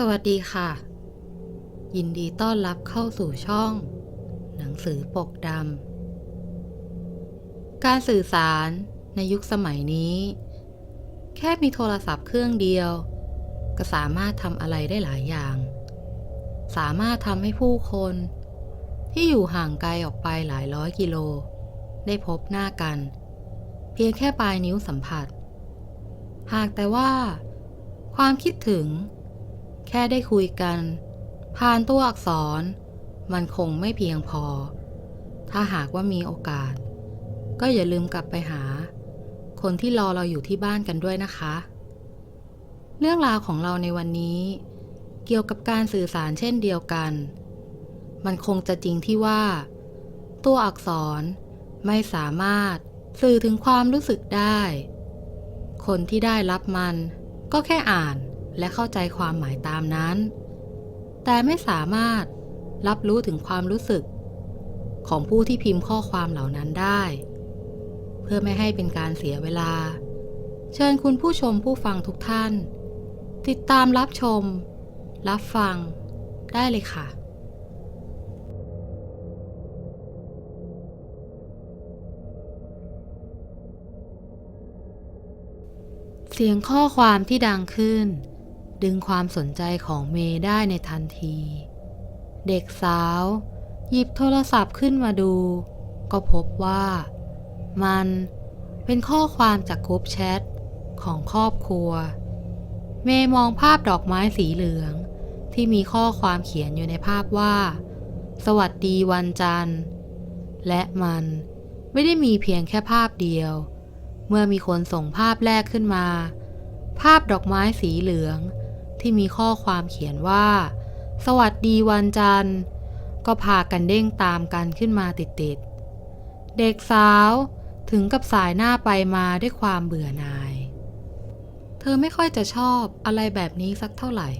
สวัสดีค่ะ ยินดีต้อนรับเข้าสู่ช่อง หนังสือปกดำการสื่อสารในยุคสมัยนี้ แค่มีโทรศัพท์เครื่องเดียว ก็สามารถทำอะไรได้หลายอย่าง สามารถทำให้ผู้คน ที่อยู่ห่างไกลออกไปหลายร้อยกิโล ได้พบหน้ากัน เพียงแค่ปลายนิ้วสัมผัส หากแต่ว่า ความคิดถึง แค่ได้คุยกัน ผ่านตัวอักษร มันคงไม่เพียงพอ ถ้าหากว่ามีโอกาส ก็อย่าลืมกลับไปหา คนที่รอเราอยู่ที่บ้านกันด้วยนะคะ เรื่องราวของเราในวันนี้ เกี่ยวกับการสื่อสารเช่นเดียวกัน มันคงจะจริงที่ว่า ตัวอักษรไม่สามารถสื่อถึงความรู้สึกได้ คนที่ได้รับมันก็แค่อ่าน และเข้าใจความหมายตามนั้น แต่ไม่สามารถรับรู้ถึงความรู้สึก ของผู้ที่พิมพ์ข้อความเหล่านั้นได้ เพื่อไม่ให้เป็นการเสียเวลา เชิญคุณผู้ชมผู้ฟังทุกท่าน ติดตามรับชม รับฟัง ได้เลยค่ะเสียงข้อความที่ดังขึ้น ดึงความสนใจของเมย์ได้ในทันที เด็กสาว หยิบโทรศัพท์ขึ้นมาดู ก็พบว่า มันเป็นข้อความจากกรุ๊ปแชทของครอบครัว เมย์มองภาพดอกไม้สีเหลือง ที่มีข้อความเขียนอยู่ในภาพว่า สวัสดีวันจันทร์ และมันไม่ได้มีเพียงแค่ภาพเดียว เมื่อมีคนส่งภาพแรกขึ้นมา ภาพดอกไม้สีเหลือง ที่มีข้อความเขียนว่า สวัสดีวันจันทร์ ก็พากันเด้งตามกันขึ้นมาติดๆ เด็กสาวถึงกับสายหน้าไปมาด้วยความเบื่อหน่าย เธอไม่ค่อยจะชอบอะไรแบบนี้สักเท่าไหร่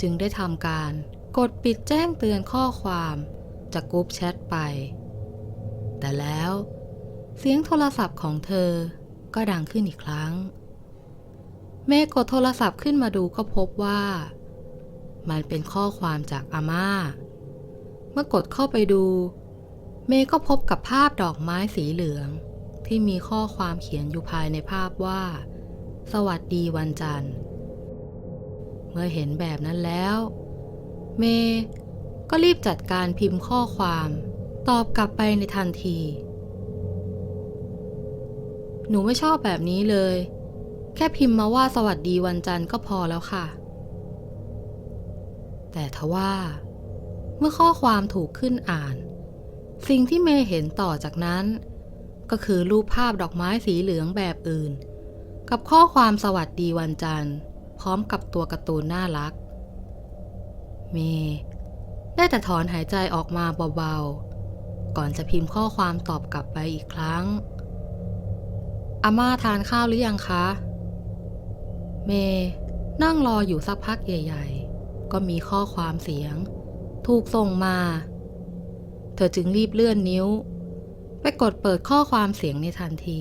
จึงได้ทำการกดปิดแจ้งเตือนข้อความจากกรุ๊ปแชทไป แต่แล้วเสียงโทรศัพท์ของเธอก็ดังขึ้นอีกครั้ง เมย์กดโทรศัพท์ขึ้นมาดูก็พบว่า มันเป็นข้อความจากอาม่า เมื่อกดเข้าไปดู เมย์ก็พบกับภาพดอกไม้สีเหลือง ที่มีข้อความเขียนอยู่ภายในภาพว่า สวัสดีวันจันทร์ เมื่อเห็นแบบนั้นแล้ว เมย์ก็รีบจัดการพิมพ์ข้อความ ตอบกลับไปในทันที หนูไม่ชอบแบบนี้เลย แค่พิมพ์มาว่าสวัสดีวันจันทร์ก็พอแล้วค่ะ แต่ทว่าเมื่อข้อความถูกขึ้นอ่าน สิ่งที่เมย์เห็นต่อจากนั้น ก็คือรูปภาพดอกไม้สีเหลืองแบบอื่น กับข้อความสวัสดีวันจันทร์ พร้อมกับตัวการ์ตูนน่ารัก เมย์ได้แต่ถอนหายใจออกมาเบาๆ ก่อนจะพิมพ์ข้อความตอบกลับไปอีกครั้งอาม่าทานข้าวหรือยังคะ เมย์นั่งรออยู่สักพักใหญ่ ๆ ก็มีข้อความเสียง ถูกส่งมา เธอจึงรีบเลื่อนนิ้ว ไปกดเปิดข้อความเสียงในทันที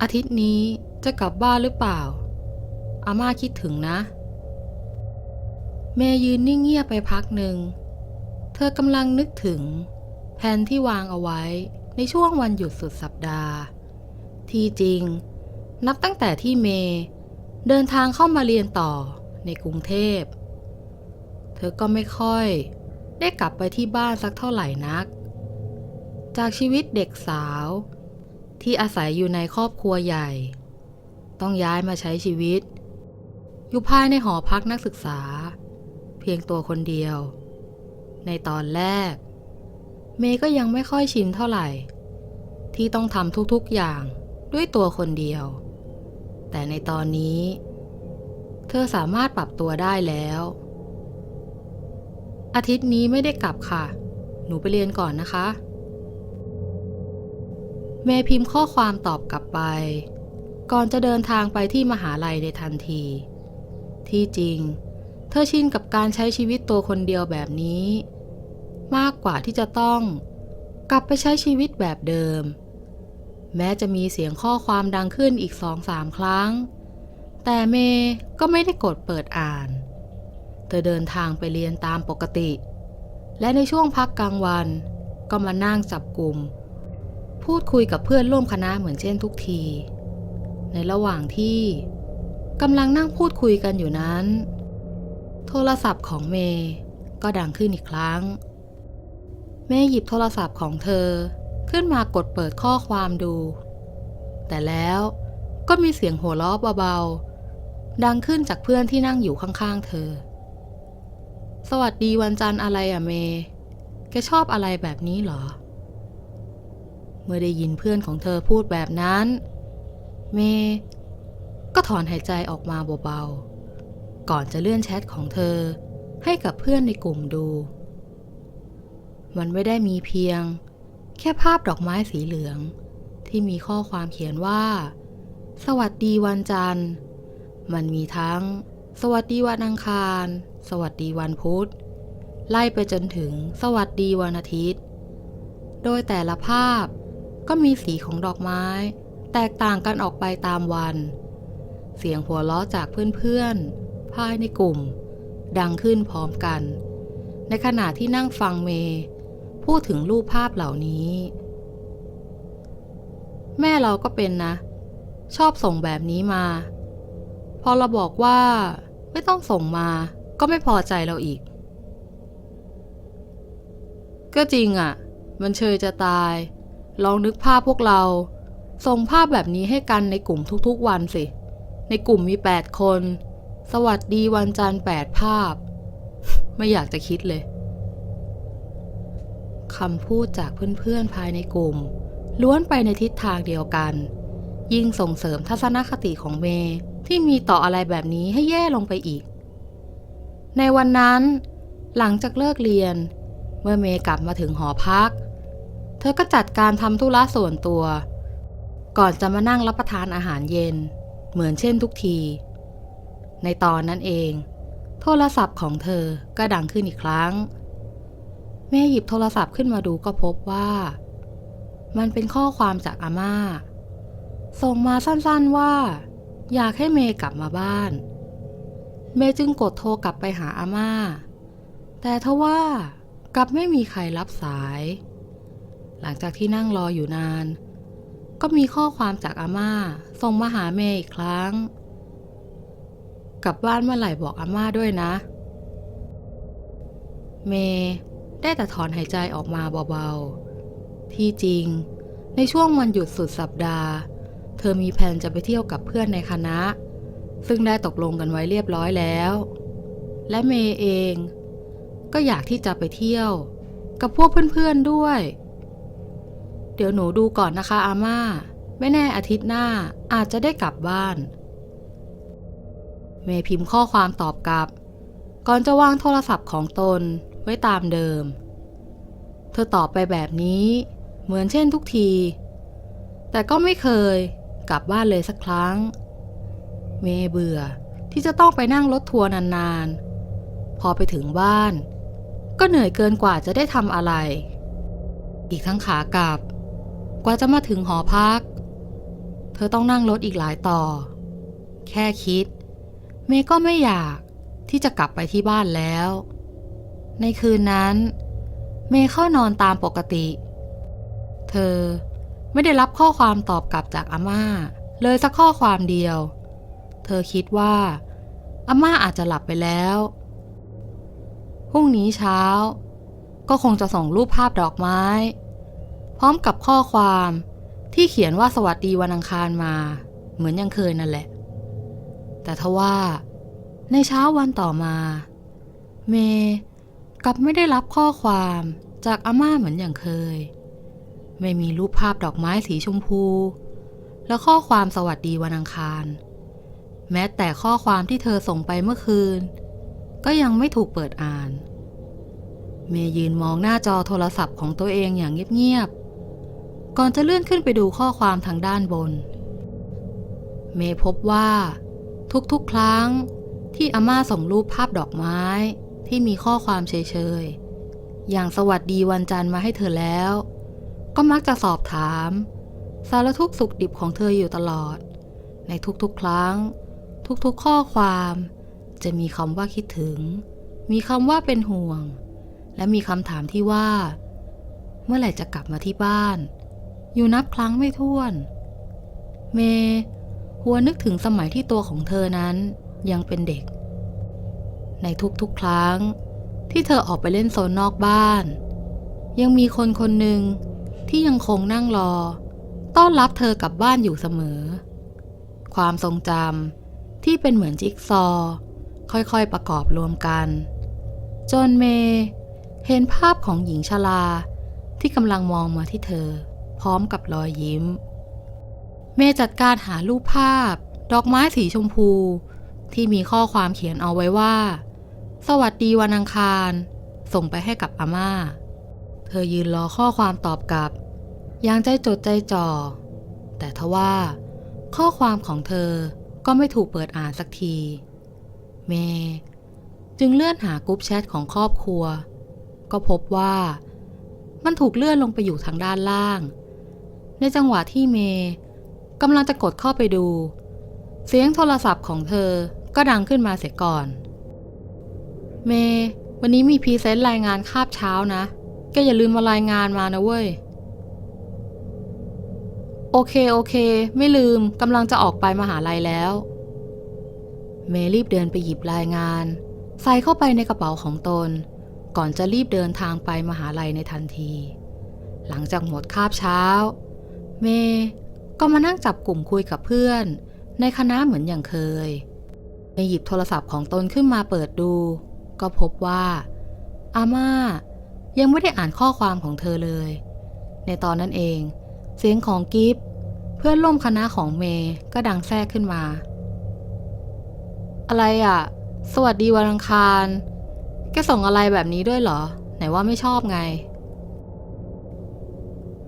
อาทิตย์นี้จะกลับบ้านหรือเปล่า อาม่าคิดถึงนะ เมย์ยืนนิ่งเงียบไปพักหนึ่ง เธอกำลังนึกถึง แผนที่วางเอาไว้ในช่วงวันหยุดสุดสัปดาห์ ที่จริง นับตั้งแต่ที่เมย์เดินทางเข้ามาเรียนต่อในกรุงเทพ เธอก็ไม่ค่อยได้กลับไปที่บ้านสักเท่าไหร่นัก จากชีวิตเด็กสาวที่อาศัยอยู่ในครอบครัวใหญ่ ต้องย้ายมาใช้ชีวิต อยู่ภายในหอพักนักศึกษา เพียงตัวคนเดียว ในตอนแรก เมย์ก็ยังไม่ค่อยชินเท่าไหร่ ที่ต้องทำทุกๆอย่างด้วยตัวคนเดียว แต่ในตอนนี้ เธอสามารถปรับตัวได้แล้ว อาทิตย์นี้ไม่ได้กลับค่ะ หนูไปเรียนก่อนนะคะ เมย์พิมพ์ข้อความตอบกลับไป ก่อนจะเดินทางไปที่มหาลัยในทันที ที่จริง เธอชินกับการใช้ชีวิตตัวคนเดียวแบบนี้ มากกว่าที่จะต้อง กลับไปใช้ชีวิตแบบเดิม แม้จะมีเสียงข้อความดังขึ้นอีกสองสามครั้ง แต่เมย์ก็ไม่ได้กดเปิดอ่าน เธอเดินทางไปเรียนตามปกติ และในช่วงพักกลางวัน ก็มานั่งจับกลุ่ม พูดคุยกับเพื่อนร่วมคณะเหมือนเช่นทุกที ในระหว่างที่กำลังนั่งพูดคุยกันอยู่นั้น โทรศัพท์ของเมย์ก็ดังขึ้นอีกครั้ง เมย์หยิบโทรศัพท์ของเธอ ขึ้นมากดเปิดข้อความดู แต่แล้วก็มีเสียงหัวเราะเบาๆ ดังขึ้นจากเพื่อนที่นั่งอยู่ข้างๆ เธอ สวัสดีวันจันทร์อะไรอะเมย์แกชอบอะไรแบบนี้เหรอ เมื่อได้ยินเพื่อนของเธอพูดแบบนั้น เมย์ก็ถอนหายใจออกมาเบาๆ ก่อนจะเลื่อนแชทของเธอให้กับเพื่อนในกลุ่มดู มันไม่ได้มีเพียง แค่ภาพดอกไม้สีเหลือง ที่มีข้อความเขียนว่า สวัสดีวันจันทร์ มันมีทั้ง สวัสดีวันอังคาร สวัสดีวันพุธ ไล่ไปจนถึงสวัสดีวันอาทิตย์ โดยแต่ละภาพก็มีสีของดอกไม้ แตกต่างกันออกไปตามวัน เสียงหัวเราะจากเพื่อนๆภายในกลุ่ม ดังขึ้นพร้อมกัน ในขณะที่นั่งฟังเมย์ พูดถึงรูปภาพเหล่านี้ แม่เราก็เป็นนะ ชอบส่งแบบนี้มา พอเราบอกว่า ไม่ต้องส่งมาก็ไม่พอใจเราอีก ก็จริงอะ่ะ มันเชยจะตาย ลองนึกภาพพวกเรา ส่งภาพแบบนี้ให้กันในกลุ่มทุกๆวันสิ ในกลุ่มมี 8 คน สวัสดีวันจันทร์8ภาพ ไม่อยากจะคิดเลย คำพูดจากเพื่อนๆภายในกลุ่ม ล้วนไปในทิศทางเดียวกัน ยิ่งส่งเสริมทัศนคติของเมย์ที่มีต่ออะไรแบบนี้ให้แย่ลงไปอีก ในวันนั้น หลังจากเลิกเรียน เมื่อเมย์กลับมาถึงหอพัก เธอก็จัดการทำธุระส่วนตัว ก่อนจะมานั่งรับประทานอาหารเย็น เหมือนเช่นทุกที ในตอนนั้นเอง โทรศัพท์ของเธอก็ดังขึ้นอีกครั้ง แม่หยิบโทรศัพท์ขึ้นมาดูก็พบว่า มันเป็นข้อความจากอาม่า ส่งมาสั้นๆว่า อยากให้เมย์กลับมาบ้าน เมย์จึงกดโทรกลับไปหาอาม่า แต่ทว่ากลับไม่มีใครรับสาย หลังจากที่นั่งรออยู่นาน ก็มีข้อความจากอาม่าส่งมาหาเมย์อีกครั้ง กลับบ้านเมื่อไหร่บอกอาม่าด้วยนะ เมย์ ได้แต่ถอนหายใจออกมาเบาๆ ที่จริง ในช่วงวันหยุดสุดสัปดาห์ เธอมีแผนจะไปเที่ยวกับเพื่อนในคณะ ซึ่งได้ตกลงกันไว้เรียบร้อยแล้ว และเมย์เอง ก็อยากที่จะไปเที่ยว กับพวกเพื่อนๆด้วย เดี๋ยวหนูดูก่อนนะคะอาม่า ไม่แน่อาทิตย์หน้าอาจจะได้กลับบ้าน เมย์พิมพ์ข้อความตอบกลับ ก่อนจะวางโทรศัพท์ของตน ไว้ตามเดิม เธอตอบไปแบบนี้ เหมือนเช่นทุกที แต่ก็ไม่เคยกลับบ้านเลยสักครั้ง เมย์เบื่อที่จะต้องไปนั่งรถทัวร์นานๆ พอไปถึงบ้าน ก็เหนื่อยเกินกว่าจะได้ทำอะไร อีกทั้งขากลับ กว่าจะมาถึงหอพัก เธอต้องนั่งรถอีกหลายต่อ แค่คิด เมย์ก็ไม่อยากที่จะกลับไปที่บ้านแล้ว ในคืนนั้น เมย์เข้านอนตามปกติ เธอไม่ได้รับข้อความตอบกลับจากอาม่า เลยสักข้อความเดียว เธอคิดว่าอาม่าอาจจะหลับไปแล้วพรุ่งนี้เช้า ก็คงจะส่งรูปภาพดอกไม้ พร้อมกับข้อความที่เขียนว่าสวัสดีวันอังคารมา เหมือนยังเคยนั่นแหละ แต่ทว่า ในเช้าวันต่อมา เมย์ กลับไม่ได้รับข้อความจากอาม่าเหมือนอย่างเคย ไม่มีรูปภาพดอกไม้สีชมพู และข้อความสวัสดีวันอังคาร แม้แต่ข้อความที่เธอส่งไปเมื่อคืน ก็ยังไม่ถูกเปิดอ่าน เมย์ยืนมองหน้าจอโทรศัพท์ของตัวเองอย่างเงียบๆ ก่อนจะเลื่อนขึ้นไปดูข้อความทางด้านบน เมย์พบว่า ทุกๆ ครั้งที่อาม่าส่งรูปภาพดอกไม้ ที่มีข้อความเฉยๆ อย่างสวัสดีวันจันทร์มาให้เธอแล้ว ก็มักจะสอบถาม สารทุกสุขดิบของเธออยู่ตลอด ในทุกๆครั้ง ทุกๆข้อความ จะมีคำว่าคิดถึง มีคำว่าเป็นห่วง และมีคำถามที่ว่า เมื่อไหร่จะกลับมาที่บ้าน อยู่นับครั้งไม่ถ้วน เมย์หัวนึกถึงสมัยที่ตัวของเธอนั้นยังเป็นเด็ก ในทุกๆครั้ง ที่เธอออกไปเล่นโซนนอกบ้าน ยังมีคนคนหนึ่งที่ยังคงนั่งรอ ต้อนรับเธอกลับบ้านอยู่เสมอ ความทรงจำที่เป็นเหมือนจิ๊กซอ ค่อยๆประกอบรวมกัน จนเมเห็นภาพของหญิงชราที่กำลังมองมาที่เธอ พร้อมกับรอยยิ้ม เมจัดการหารูปภาพ ดอกไม้สีชมพู ที่มีข้อความเขียนเอาไว้ว่า สวัสดีวันอังคาร ส่งไปให้กับอาม่า เธอยืนรอข้อความตอบกลับ อย่างใจจดใจจ่อ แต่ทว่า ข้อความของเธอก็ไม่ถูกเปิดอ่านสักที เม จึงเลื่อนหากรุ๊ปแชทของครอบครัว ก็พบว่า มันถูกเลื่อนลงไปอยู่ทางด้านล่าง ในจังหวะที่เมกำลังจะกดเข้าไปดู เสียงโทรศัพท์ของเธอก็ดังขึ้นมาเสียก่อน เม วันนี้มีพรีเซนต์รายงานคาบเช้านะ แกอย่าลืมมารายงานมานะเว้ย โอเคโอเค ไม่ลืมกำลังจะออกไปมหาลัยแล้ว เมรีบเดินไปหยิบรายงาน ใส่เข้าไปในกระเป๋าของตน ก่อนจะรีบเดินทางไปมหาลัยในทันที หลังจากหมดคาบเช้า เมก็มานั่งจับกลุ่มคุยกับเพื่อน ในคณะเหมือนอย่างเคยเมย์หยิบโทรศัพท์ของตนขึ้นมาเปิดดู ก็พบว่า อาม่ายังไม่ได้อ่านข้อความของเธอเลย ในตอนนั้นเอง เสียงของกิฟเพื่อนร่วมคณะของเมย์ก็ดังแทรกขึ้นมา อะไรอะ สวัสดีวันอังคาร แกส่งอะไรแบบนี้ด้วยเหรอ ไหนว่าไม่ชอบไง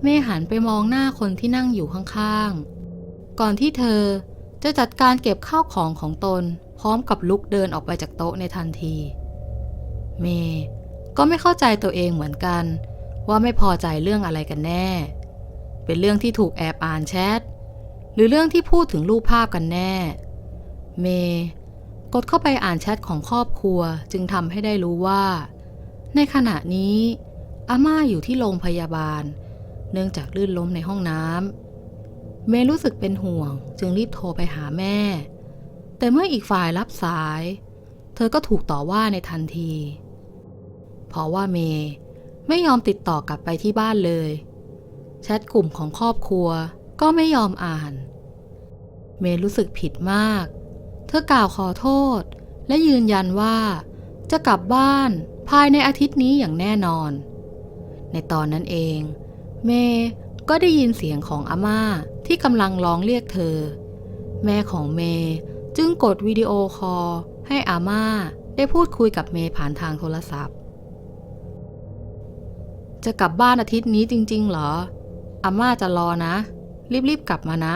เมย์หันไปมองหน้าคนที่นั่งอยู่ข้างๆ ก่อนที่เธอจะจัดการเก็บข้าวของของตน พร้อมกับลุกเดินออกไปจากโต๊ะในทันที เมย์ก็ไม่เข้าใจตัวเองเหมือนกัน ว่าไม่พอใจเรื่องอะไรกันแน่ เป็นเรื่องที่ถูกแอบอ่านแชท หรือเรื่องที่พูดถึงรูปภาพกันแน่ เมย์กดเข้าไปอ่านแชทของครอบครัวจึงทำให้ได้รู้ว่า ในขณะนี้ อาม่าอยู่ที่โรงพยาบาล เนื่องจากลื่นล้มในห้องน้ำเมย์รู้สึกเป็นห่วง จึงรีบโทรไปหาแม่ แต่เมื่ออีกฝ่ายรับสาย เธอก็ถูกต่อว่าในทันที เพราะว่าเมย์ไม่ยอมติดต่อกลับไปที่บ้านเลย แชทกลุ่มของครอบครัวก็ไม่ยอมอ่าน เมย์รู้สึกผิดมาก เธอกล่าวขอโทษ และยืนยันว่า จะกลับบ้านภายในอาทิตย์นี้อย่างแน่นอน ในตอนนั้นเอง เมย์ก็ได้ยินเสียงของอาม่าที่กำลังร้องเรียกเธอ แม่ของเมย์จึงกดวิดีโอคอลให้อาม่าได้พูดคุยกับเมย์ผ่านทางโทรศัพท์ จะกลับบ้านอาทิตย์นี้จริง ๆ เหรอ อาม่าจะรอนะ รีบ ๆ กลับมานะ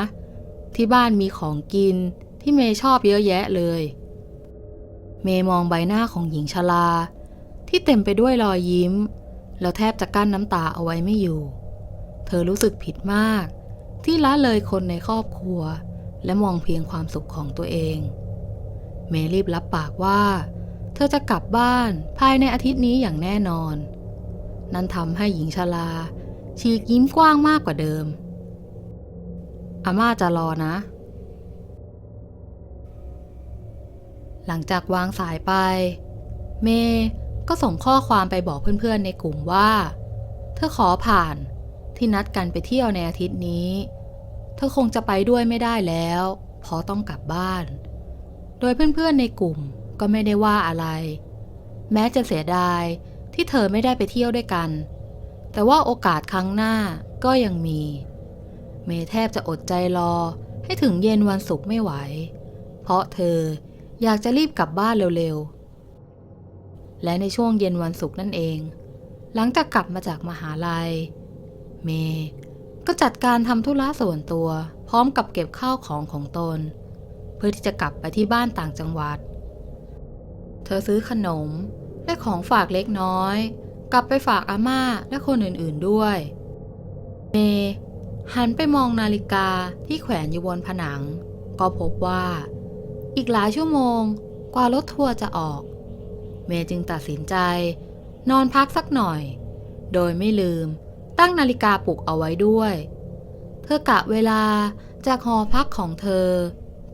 ที่บ้านมีของกินที่เมย์ชอบเยอะแยะเลย เมย์มองใบหน้าของหญิงชราที่เต็มไปด้วยรอยยิ้ม แล้วแทบจะกั้นน้ำตาเอาไว้ไม่อยู่ เธอรู้สึกผิดมาก ที่ละเลยคนในครอบครัว และมองเพียงความสุขของตัวเอง เมย์รีบรับปากว่า เธอจะกลับบ้านภายในอาทิตย์นี้อย่างแน่นอน นั่นทำให้หญิงชราฉีกยิ้มกว้างมากกว่าเดิม อาม่าจะรอนะ หลังจากวางสายไป เมย์ก็ส่งข้อความไปบอกเพื่อนๆในกลุ่มว่า เธอขอผ่านที่นัดกันไปเที่ยวในอาทิตย์นี้ เธอคงจะไปด้วยไม่ได้แล้วเพราะต้องกลับบ้าน โดยเพื่อนๆในกลุ่มก็ไม่ได้ว่าอะไร แม้จะเสียดาย ที่เธอไม่ได้ไปเที่ยวด้วยกัน แต่ว่าโอกาสครั้งหน้าก็ยังมี เมแทบจะอดใจรอให้ถึงเย็นวันศุกร์ไม่ไหว เพราะเธออยากจะรีบกลับบ้านเร็วๆ และในช่วงเย็นวันศุกร์นั่นเอง หลังจากกลับมาจากมหาลัย เมก็จัดการทำธุระส่วนตัว พร้อมกับเก็บข้าวของของตน เพื่อที่จะกลับไปที่บ้านต่างจังหวัด เธอซื้อขนม และของฝากเล็กน้อย กลับไปฝากอาม่าและคนอื่นๆด้วย เมหันไปมองนาฬิกาที่แขวนอยู่บนผนัง ก็พบว่า อีกหลายชั่วโมงกว่ารถทัวร์จะออก เมจึงตัดสินใจ นอนพักสักหน่อย โดยไม่ลืมตั้งนาฬิกาปลุกเอาไว้ด้วย เธอกะเวลาจากหอพักของเธอ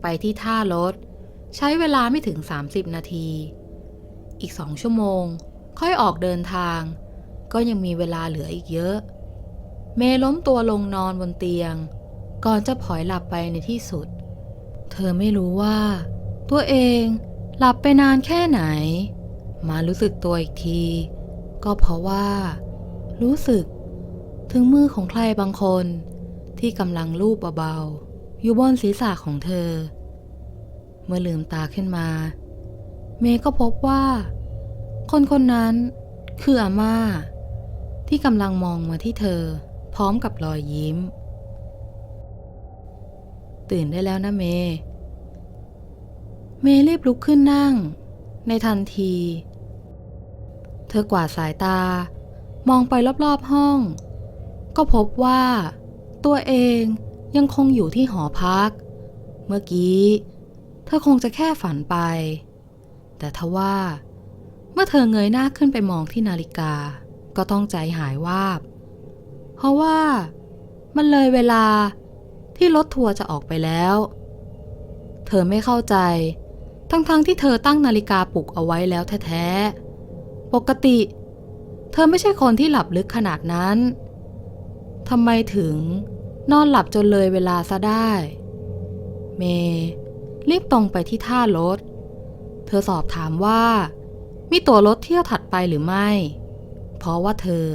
ไปที่ท่ารถ ใช้เวลาไม่ถึง 30 นาที อีกสองชั่วโมง ค่อยออกเดินทาง ก็ยังมีเวลาเหลืออีกเยอะ เมล้มตัวลงนอนบนเตียง ก่อนจะผอยหลับไปในที่สุด เธอไม่รู้ว่า ตัวเองหลับไปนานแค่ไหน มารู้สึกตัวอีกที ก็เพราะว่า รู้สึก ถึงมือของใครบางคน ที่กำลังลูบเบาๆอยู่บนศีรษะของเธอ เมื่อลืมตาขึ้นมา เมย์ก็พบว่า คนคนนั้นคืออาม่า ที่กำลังมองมาที่เธอ พร้อมกับรอยยิ้ม ตื่นได้แล้วนะเมย์เมย์รีบลุกขึ้นนั่ง ในทันที เธอกวาดสายตา มองไปรอบๆห้อง ก็พบว่า ตัวเองยังคงอยู่ที่หอพัก เมื่อกี้ เธอคงจะแค่ฝันไป แต่ทว่า เมื่อเธอเงยหน้าขึ้นไปมองที่นาฬิกา ก็ต้องใจหายวาบ เพราะว่ามันเลยเวลาที่รถทัวร์จะออกไปแล้ว เธอไม่เข้าใจ ทั้งๆทที่เธอตั้งนาฬิกาปลุกเอาไว้แล้วแท้ๆ ปกติ เธอไม่ใช่คนที่หลับลึกขนาดนั้น ทำไมถึงนอนหลับจนเลยเวลาซะได้ เมรีบตรงไปที่ท่ารถ เธอสอบถามว่า มีตั๋วรถเที่ยวถัดไปหรือไม่ เพราะว่าเธอ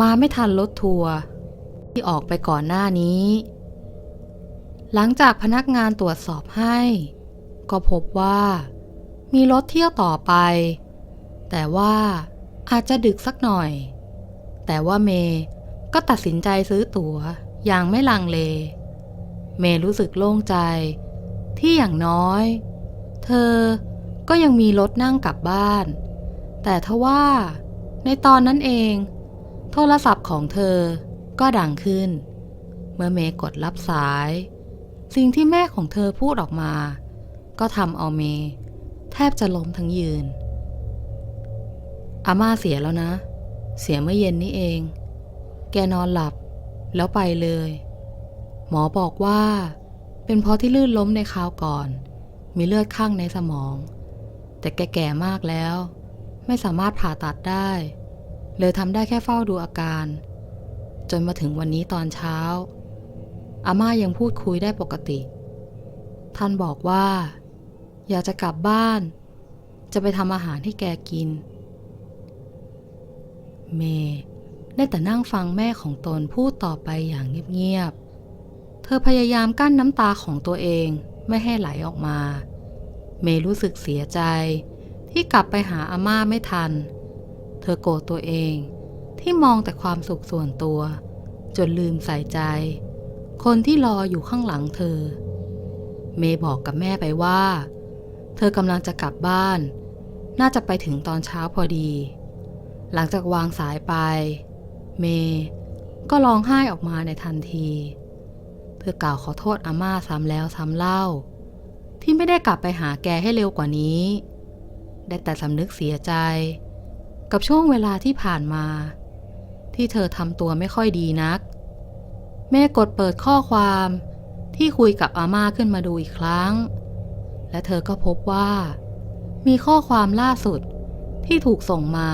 มาไม่ทันรถทัวร์ที่ออกไปก่อนหน้านี้ หลังจากพนักงานตรวจสอบให้ ก็พบว่า มีรถเที่ยวต่อไป แต่ว่าอาจจะดึกสักหน่อย แต่ว่าเมย์ก็ตัดสินใจซื้อตั๋วอย่างไม่ลังเล เมย์รู้สึกโล่งใจที่อย่างน้อย เธอ ก็ยังมีรถนั่งกลับบ้าน แต่ทว่า ในตอนนั้นเอง โทรศัพท์ของเธอก็ดังขึ้น เมื่อเมย์กดรับสาย สิ่งที่แม่ของเธอพูดออกมา ก็ทำเอาเมย์แทบจะล้มทั้งยืน อาม่าเสียแล้วนะ เสียเมื่อเย็นนี้เอง แกนอนหลับแล้วไปเลย หมอบอกว่า เป็นเพราะที่ลื่นล้มในคราวก่อน มีเลือดข้างในสมอง แต่แกแก่มากแล้ว ไม่สามารถผ่าตัดได้ เลยทำได้แค่เฝ้าดูอาการ จนมาถึงวันนี้ตอนเช้า อาม่ายังพูดคุยได้ปกติ ท่านบอกว่า อยากจะกลับบ้าน จะไปทำอาหารให้แกกิน เมย์ได้แต่นั่งฟังแม่ของตนพูดต่อไปอย่างเงียบๆ เธอพยายามกั้นน้ำตาของตัวเองไม่ให้ไหลออกมา เมย์รู้สึกเสียใจ ที่กลับไปหาอาม่าไม่ทัน เธอโกรธตัวเองที่มองแต่ความสุขส่วนตัว จนลืมใส่ใจ คนที่รออยู่ข้างหลังเธอ เมย์บอกกับแม่ไปว่า เธอกำลังจะกลับบ้าน น่าจะไปถึงตอนเช้าพอดี หลังจากวางสายไป เมย์ก็ร้องไห้ออกมาในทันที เธอกล่าวขอโทษอาม่าซ้ำแล้วซ้ำเล่า ที่ไม่ได้กลับไปหาแกให้เร็วกว่านี้ ได้แต่สำนึกเสียใจ กับช่วงเวลาที่ผ่านมา ที่เธอทำตัวไม่ค่อยดีนัก แม่กดเปิดข้อความที่คุยกับอาม่าขึ้นมาดูอีกครั้ง และเธอก็พบว่า มีข้อความล่าสุดที่ถูกส่งมา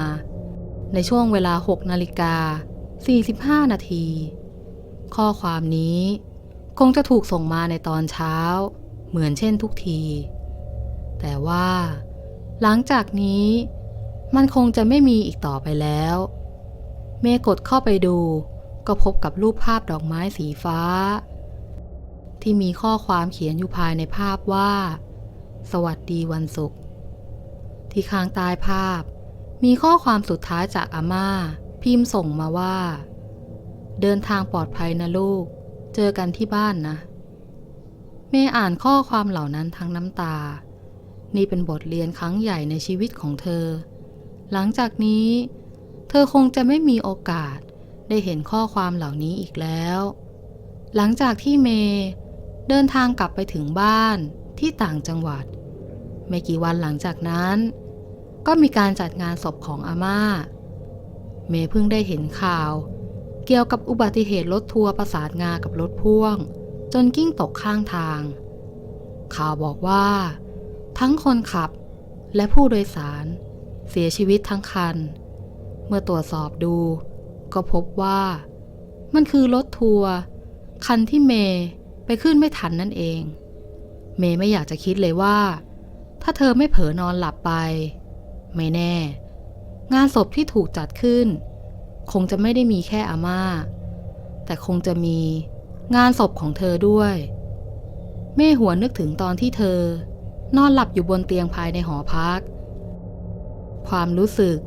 ในช่วงเวลา 6 นาฬิกา 45 นาที ข้อความนี้คงจะถูกส่งมาในตอนเช้า เหมือนเช่นทุกที แต่ว่า หลังจากนี้มันคงจะไม่มีอีกต่อไปแล้ว เมย์กดเข้าไปดู ก็พบกับรูปภาพดอกไม้สีฟ้า ที่มีข้อความเขียนอยู่ภายในภาพว่า สวัสดีวันศุกร์ที่ข้างใต้ภาพ มีข้อความสุดท้ายจากอาม่า พิมพ์ส่งมาว่า เดินทางปลอดภัยนะลูก เจอกันที่บ้านนะ เมย์อ่านข้อความเหล่านั้นทั้งน้ำตา นี่เป็นบทเรียนครั้งใหญ่ในชีวิตของเธอ หลังจากนี้ เธอคงจะไม่มีโอกาสได้เห็นข้อความเหล่านี้อีกแล้ว หลังจากที่เมย์เดินทางกลับไปถึงบ้านที่ต่างจังหวัด ไม่กี่วันหลังจากนั้น ก็มีการจัดงานศพของอาม่า เมย์เพิ่งได้เห็นข่าว เกี่ยวกับอุบัติเหตุรถทัวร์ประสานงากับรถพ่วง จนกิ้งตกข้างทาง ข่าวบอกว่า ทั้งคนขับและผู้โดยสาร เสียชีวิตทั้งคัน เมื่อตรวจสอบดู ก็พบว่า มันคือรถทัวร์คันที่เมย์ไปขึ้นไม่ทันนั่นเอง เมย์ไม่อยากจะคิดเลยว่า ถ้าเธอไม่เผลอนอนหลับไป ไม่แน่ งานศพที่ถูกจัดขึ้น คงจะไม่ได้มีแค่อาม่า แต่คงจะมี งานศพของเธอด้วย เม่หัวนนึกถึงตอนที่เธอ นอนหลับอยู่บนเตียงภายในหอพัก ความรู้สึก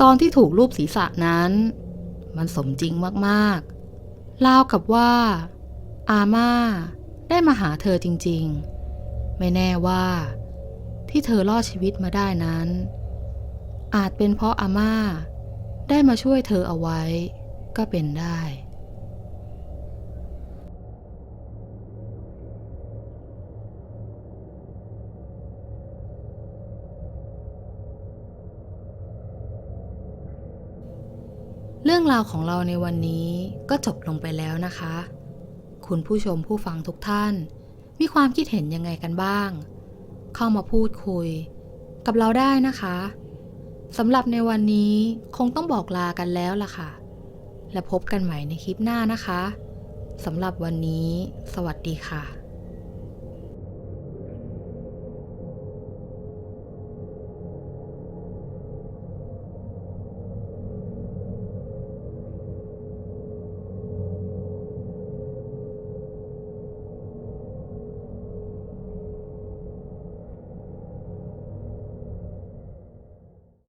ตอนที่ถูกรูปศีรษะนั้น มันสมจริงมากๆราวกับว่า อาม่า ได้มาหาเธอจริง ๆ ไม่แน่ว่า ที่เธอรอดชีวิตมาได้นั้น อาจเป็นเพราะอาม่า ได้มาช่วยเธอเอาไว้ ก็เป็นได้ เรื่องราวของเราในวันนี้ก็จบลงไปแล้วนะคะ คุณผู้ชมผู้ฟังทุกท่าน มีความคิดเห็นยังไงกันบ้าง เข้ามาพูดคุย กับเราได้นะคะสำหรับในวันนี้คงต้องบอกลากันแล้วล่ะค่ะ และพบกันใหม่ในคลิปหน้านะคะสำหรับวันนี้ สวัสดีค่ะ